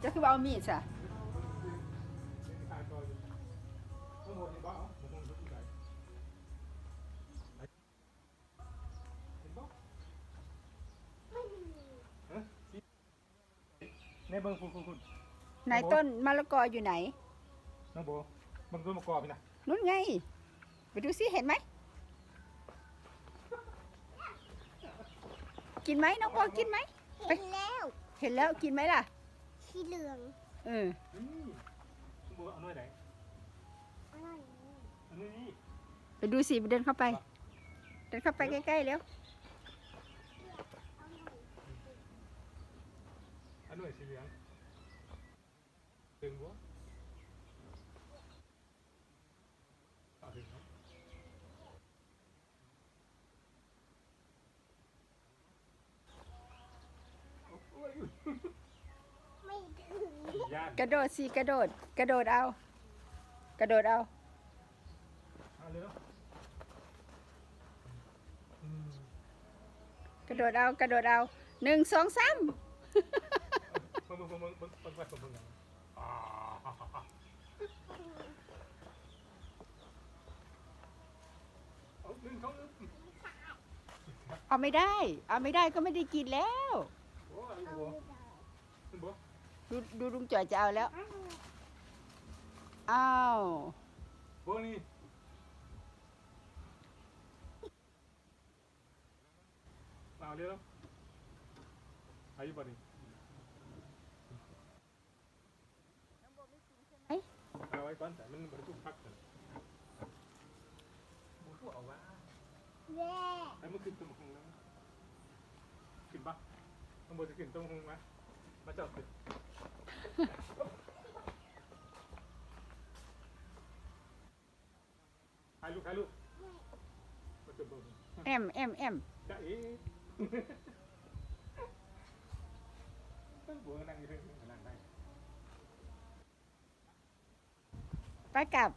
เจะคือว่าเอามีดซะขายต่ออยู่ทั้งหมดนี่บ้าเอาผมมองดูที่ไหนเห็นบ่ฮะในเบิ่งคุณคุณคุณไหนต้นมะละกออยู่ไหน น้องโบเบิ่งต้นมะกอกพี่นะนู่นไง ไปดูซิเห็นไหม กินไหมน้องปอกินไหม เห็นแล้ว เห็นแล้วกินไหมล่ะ สีเหลืองเอออืมน้องโบเอาหน่อยไหนอร่อยอันนี้นี่ไปดูสิเดินเข้าไป เดินเข้าไปใกล้ๆแล้วอันหน่วยสีเหลืองถึงบ่เอาถึงเนาะโอ้ยไม่ถึงย่านกระโดดสิกระโดด กระโดดเอา กระโดดเอา เอาเลยเนาะอืมกระโดดเอากระโดดเอาหนึ่งสองสามเบิ่งเบิ่งเบิ่งเบิ่งเบิ่งเบิ่งเบิ่งเบิ่งอ่าเอาหนึ่งสองหนึ่งเอาไม่ได้ เอาไม่ได้ก็ไม่ได้กินแล้วโอ้ยเอาบัวไม่ได้บัว ดูดูลุงจ่อยจะเอาแล้ว อ้าวอ้าวบัวนี่เอาเร็วอายุบ่นี่เอาไว้ก่อนแต่มันบรรทุกพักกันบัวพวกเอาว่าแย่ไอ้มันขึ้นต้นมะฮงแล้วขึ้นปะมันบัวจะขึ้นต้นมะฮงไหมมาเจาะขึ้น ถ่ายลูกถ่ายลูกมาจุดเบิ่งแอมแอมแอมจะเอ๋ต้องบัวนั่งอยู่เรื่อยๆนั่งได้ไปกลับ